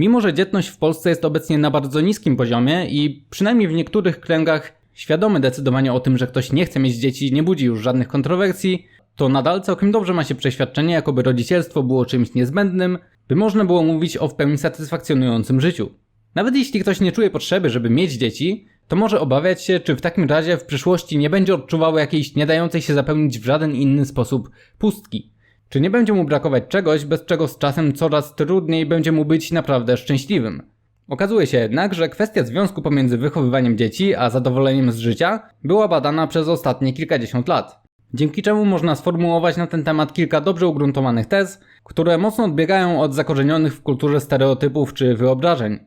Mimo, że dzietność w Polsce jest obecnie na bardzo niskim poziomie i przynajmniej w niektórych kręgach świadome decydowanie o tym, że ktoś nie chce mieć dzieci, nie budzi już żadnych kontrowersji, to nadal całkiem dobrze ma się przeświadczenie, jakoby rodzicielstwo było czymś niezbędnym, by można było mówić o w pełni satysfakcjonującym życiu. Nawet jeśli ktoś nie czuje potrzeby, żeby mieć dzieci, to może obawiać się, czy w takim razie w przyszłości nie będzie odczuwał jakiejś nie dającej się zapełnić w żaden inny sposób pustki. Czy nie będzie mu brakować czegoś, bez czego z czasem coraz trudniej będzie mu być naprawdę szczęśliwym. Okazuje się jednak, że kwestia związku pomiędzy wychowywaniem dzieci a zadowoleniem z życia była badana przez ostatnie kilkadziesiąt lat. Dzięki czemu można sformułować na ten temat kilka dobrze ugruntowanych tez, które mocno odbiegają od zakorzenionych w kulturze stereotypów czy wyobrażeń.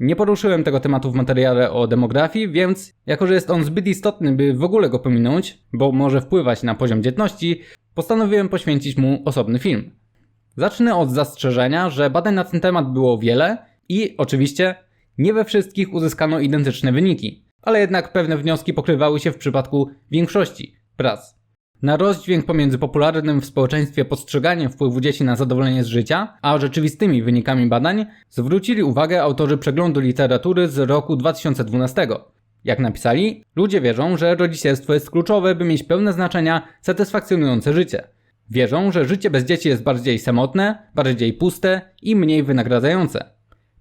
Nie poruszyłem tego tematu w materiale o demografii, więc jako że jest on zbyt istotny, by w ogóle go pominąć, bo może wpływać na poziom dzietności, postanowiłem poświęcić mu osobny film. Zacznę od zastrzeżenia, że badań na ten temat było wiele i oczywiście nie we wszystkich uzyskano identyczne wyniki, ale jednak pewne wnioski pokrywały się w przypadku większości prac. Na rozdźwięk pomiędzy popularnym w społeczeństwie postrzeganiem wpływu dzieci na zadowolenie z życia, a rzeczywistymi wynikami badań, zwrócili uwagę autorzy przeglądu literatury z roku 2012. Jak napisali, ludzie wierzą, że rodzicielstwo jest kluczowe, by mieć pełne znaczenia, satysfakcjonujące życie. Wierzą, że życie bez dzieci jest bardziej samotne, bardziej puste i mniej wynagradzające.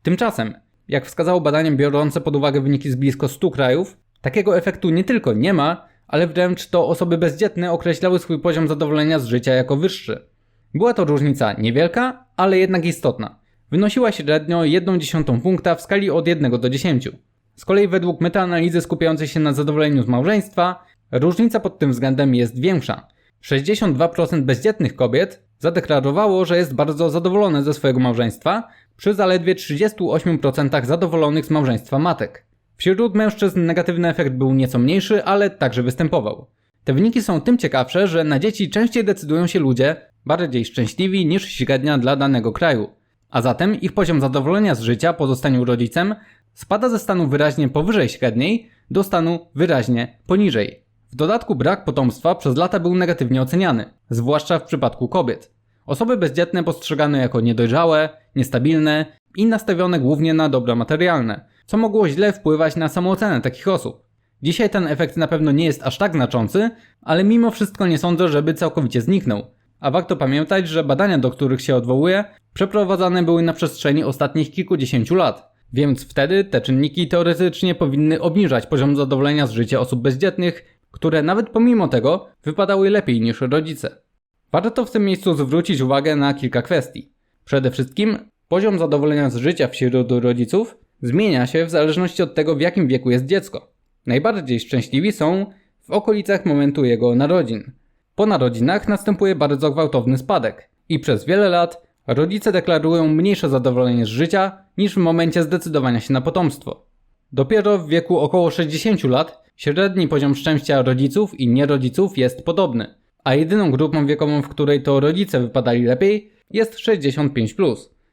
Tymczasem, jak wskazało badanie biorące pod uwagę wyniki z blisko 100 krajów, takiego efektu nie tylko nie ma, ale wręcz to osoby bezdzietne określały swój poziom zadowolenia z życia jako wyższy. Była to różnica niewielka, ale jednak istotna. Wynosiła średnio 1,1 punkta w skali od 1 do 10. Z kolei według metaanalizy skupiającej się na zadowoleniu z małżeństwa, różnica pod tym względem jest większa. 62% bezdzietnych kobiet zadeklarowało, że jest bardzo zadowolone ze swojego małżeństwa, przy zaledwie 38% zadowolonych z małżeństwa matek. Wśród mężczyzn negatywny efekt był nieco mniejszy, ale także występował. Te wyniki są tym ciekawsze, że na dzieci częściej decydują się ludzie bardziej szczęśliwi niż średnia dla danego kraju. A zatem ich poziom zadowolenia z życia po zostaniu rodzicem spada ze stanu wyraźnie powyżej średniej do stanu wyraźnie poniżej. W dodatku brak potomstwa przez lata był negatywnie oceniany, zwłaszcza w przypadku kobiet. Osoby bezdzietne postrzegano jako niedojrzałe, niestabilne i nastawione głównie na dobra materialne, co mogło źle wpływać na samoocenę takich osób. Dzisiaj ten efekt na pewno nie jest aż tak znaczący, ale mimo wszystko nie sądzę, żeby całkowicie zniknął. A warto pamiętać, że badania, do których się odwołuje, przeprowadzane były na przestrzeni ostatnich kilkudziesięciu lat. Więc wtedy te czynniki teoretycznie powinny obniżać poziom zadowolenia z życia osób bezdzietnych, które nawet pomimo tego wypadały lepiej niż rodzice. Warto w tym miejscu zwrócić uwagę na kilka kwestii. Przede wszystkim poziom zadowolenia z życia wśród rodziców zmienia się w zależności od tego, w jakim wieku jest dziecko. Najbardziej szczęśliwi są w okolicach momentu jego narodzin. Po narodzinach następuje bardzo gwałtowny spadek i przez wiele lat rodzice deklarują mniejsze zadowolenie z życia niż w momencie zdecydowania się na potomstwo. Dopiero w wieku około 60 lat średni poziom szczęścia rodziców i nierodziców jest podobny, a jedyną grupą wiekową, w której to rodzice wypadali lepiej, jest 65.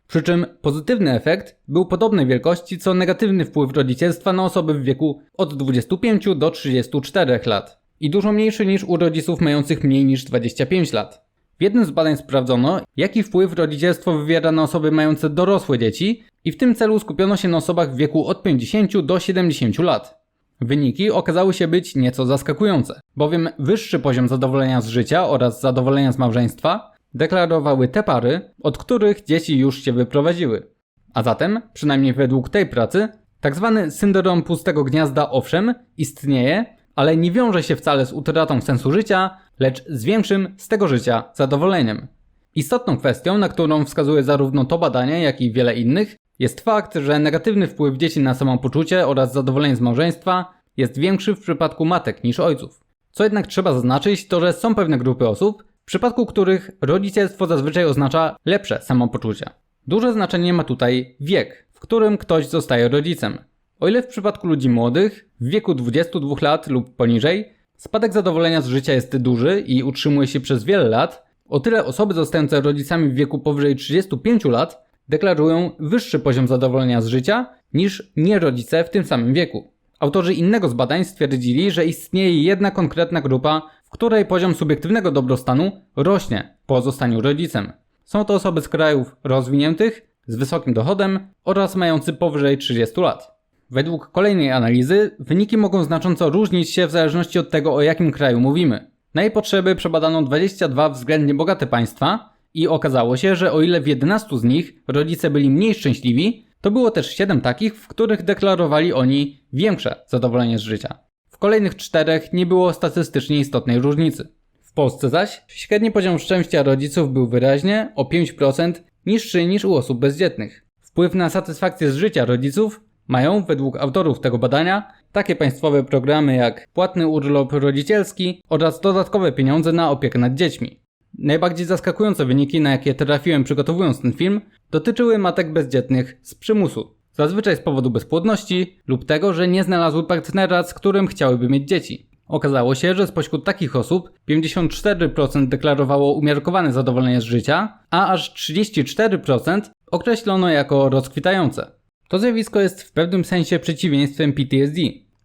Przy czym pozytywny efekt był podobnej wielkości co negatywny wpływ rodzicielstwa na osoby w wieku od 25 do 34 lat i dużo mniejszy niż u rodziców mających mniej niż 25 lat. W jednym z badań sprawdzono, jaki wpływ rodzicielstwo wywiera na osoby mające dorosłe dzieci i w tym celu skupiono się na osobach w wieku od 50 do 70 lat. Wyniki okazały się być nieco zaskakujące, bowiem wyższy poziom zadowolenia z życia oraz zadowolenia z małżeństwa deklarowały te pary, od których dzieci już się wyprowadziły. A zatem, przynajmniej według tej pracy, tak zwany syndrom pustego gniazda owszem istnieje, ale nie wiąże się wcale z utratą sensu życia, lecz z większym z tego życia zadowoleniem. Istotną kwestią, na którą wskazuje zarówno to badanie, jak i wiele innych, jest fakt, że negatywny wpływ dzieci na samopoczucie oraz zadowolenie z małżeństwa jest większy w przypadku matek niż ojców. Co jednak trzeba zaznaczyć, to że są pewne grupy osób, w przypadku których rodzicielstwo zazwyczaj oznacza lepsze samopoczucie. Duże znaczenie ma tutaj wiek, w którym ktoś zostaje rodzicem. O ile w przypadku ludzi młodych, w wieku 22 lat lub poniżej, spadek zadowolenia z życia jest duży i utrzymuje się przez wiele lat, o tyle osoby zostające rodzicami w wieku powyżej 35 lat deklarują wyższy poziom zadowolenia z życia niż nierodzice w tym samym wieku. Autorzy innego z badań stwierdzili, że istnieje jedna konkretna grupa, w której poziom subiektywnego dobrostanu rośnie po zostaniu rodzicem. Są to osoby z krajów rozwiniętych, z wysokim dochodem oraz mający powyżej 30 lat. Według kolejnej analizy wyniki mogą znacząco różnić się w zależności od tego, o jakim kraju mówimy. Na jej potrzeby przebadano 22 względnie bogate państwa i okazało się, że o ile w 11 z nich rodzice byli mniej szczęśliwi, to było też 7 takich, w których deklarowali oni większe zadowolenie z życia. W kolejnych czterech nie było statystycznie istotnej różnicy. W Polsce zaś średni poziom szczęścia rodziców był wyraźnie o 5% niższy niż u osób bezdzietnych. Wpływ na satysfakcję z życia rodziców mają, według autorów tego badania, takie państwowe programy jak płatny urlop rodzicielski oraz dodatkowe pieniądze na opiekę nad dziećmi. Najbardziej zaskakujące wyniki, na jakie trafiłem przygotowując ten film, dotyczyły matek bezdzietnych z przymusu. Zazwyczaj z powodu bezpłodności lub tego, że nie znalazły partnera, z którym chciałyby mieć dzieci. Okazało się, że spośród takich osób 54% deklarowało umiarkowane zadowolenie z życia, a aż 34% określono jako rozkwitające. To zjawisko jest w pewnym sensie przeciwieństwem PTSD,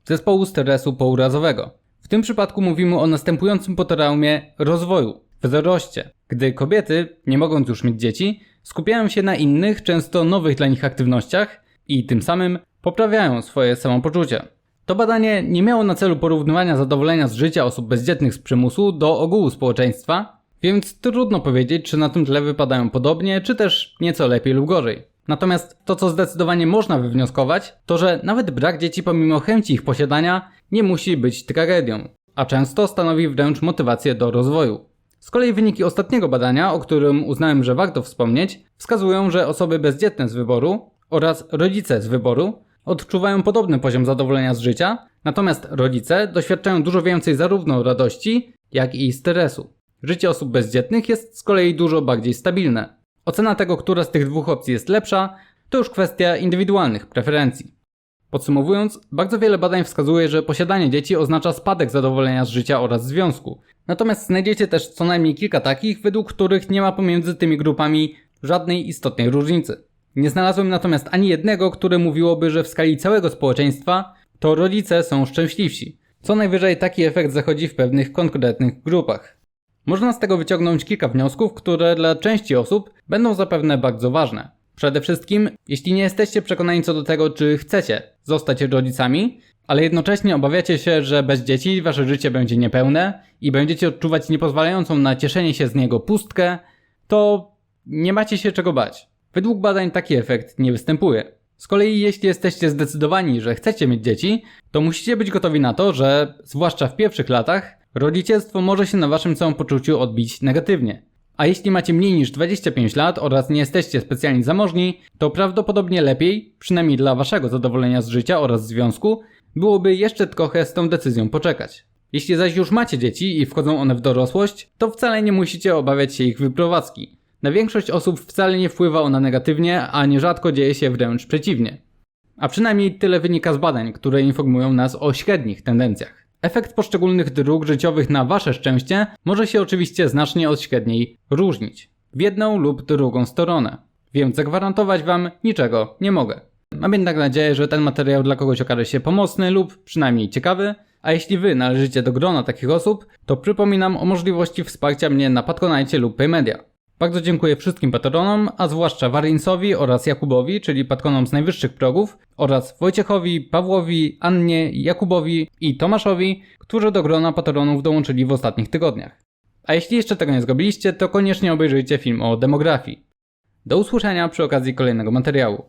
zespołu stresu pourazowego. W tym przypadku mówimy o następującym po traumie rozwoju, wzroście, gdy kobiety, nie mogąc już mieć dzieci, skupiają się na innych, często nowych dla nich aktywnościach i tym samym poprawiają swoje samopoczucie. To badanie nie miało na celu porównywania zadowolenia z życia osób bezdzietnych z przymusu do ogółu społeczeństwa, więc trudno powiedzieć, czy na tym tle wypadają podobnie, czy też nieco lepiej lub gorzej. Natomiast to, co zdecydowanie można wywnioskować, to że nawet brak dzieci pomimo chęci ich posiadania nie musi być tragedią, a często stanowi wręcz motywację do rozwoju. Z kolei wyniki ostatniego badania, o którym uznałem, że warto wspomnieć, wskazują, że osoby bezdzietne z wyboru oraz rodzice z wyboru odczuwają podobny poziom zadowolenia z życia, natomiast rodzice doświadczają dużo więcej zarówno radości, jak i stresu. Życie osób bezdzietnych jest z kolei dużo bardziej stabilne. Ocena tego, która z tych dwóch opcji jest lepsza, to już kwestia indywidualnych preferencji. Podsumowując, bardzo wiele badań wskazuje, że posiadanie dzieci oznacza spadek zadowolenia z życia oraz związku. Natomiast znajdziecie też co najmniej kilka takich, według których nie ma pomiędzy tymi grupami żadnej istotnej różnicy. Nie znalazłem natomiast ani jednego, które mówiłoby, że w skali całego społeczeństwa to rodzice są szczęśliwsi. Co najwyżej taki efekt zachodzi w pewnych konkretnych grupach. Można z tego wyciągnąć kilka wniosków, które dla części osób będą zapewne bardzo ważne. Przede wszystkim, jeśli nie jesteście przekonani co do tego, czy chcecie zostać rodzicami, ale jednocześnie obawiacie się, że bez dzieci wasze życie będzie niepełne i będziecie odczuwać niepozwalającą na cieszenie się z niego pustkę, to nie macie się czego bać. Według badań taki efekt nie występuje. Z kolei jeśli jesteście zdecydowani, że chcecie mieć dzieci, to musicie być gotowi na to, że, zwłaszcza w pierwszych latach, rodzicielstwo może się na waszym samopoczuciu odbić negatywnie. A jeśli macie mniej niż 25 lat oraz nie jesteście specjalnie zamożni, to prawdopodobnie lepiej, przynajmniej dla waszego zadowolenia z życia oraz związku, byłoby jeszcze trochę z tą decyzją poczekać. Jeśli zaś już macie dzieci i wchodzą one w dorosłość, to wcale nie musicie obawiać się ich wyprowadzki. Na większość osób wcale nie wpływa ona negatywnie, a nierzadko dzieje się wręcz przeciwnie. A przynajmniej tyle wynika z badań, które informują nas o średnich tendencjach. Efekt poszczególnych dróg życiowych na wasze szczęście może się oczywiście znacznie od średniej różnić. W jedną lub drugą stronę. Więc zagwarantować wam niczego nie mogę. Mam jednak nadzieję, że ten materiał dla kogoś okaże się pomocny lub przynajmniej ciekawy, a jeśli wy należycie do grona takich osób, to przypominam o możliwości wsparcia mnie na Patronite lub Paymedia. Bardzo dziękuję wszystkim patronom, a zwłaszcza Warinsowi oraz Jakubowi, czyli patronom z najwyższych progów, oraz Wojciechowi, Pawłowi, Annie, Jakubowi i Tomaszowi, którzy do grona patronów dołączyli w ostatnich tygodniach. A jeśli jeszcze tego nie zrobiliście, to koniecznie obejrzyjcie film o demografii. Do usłyszenia przy okazji kolejnego materiału.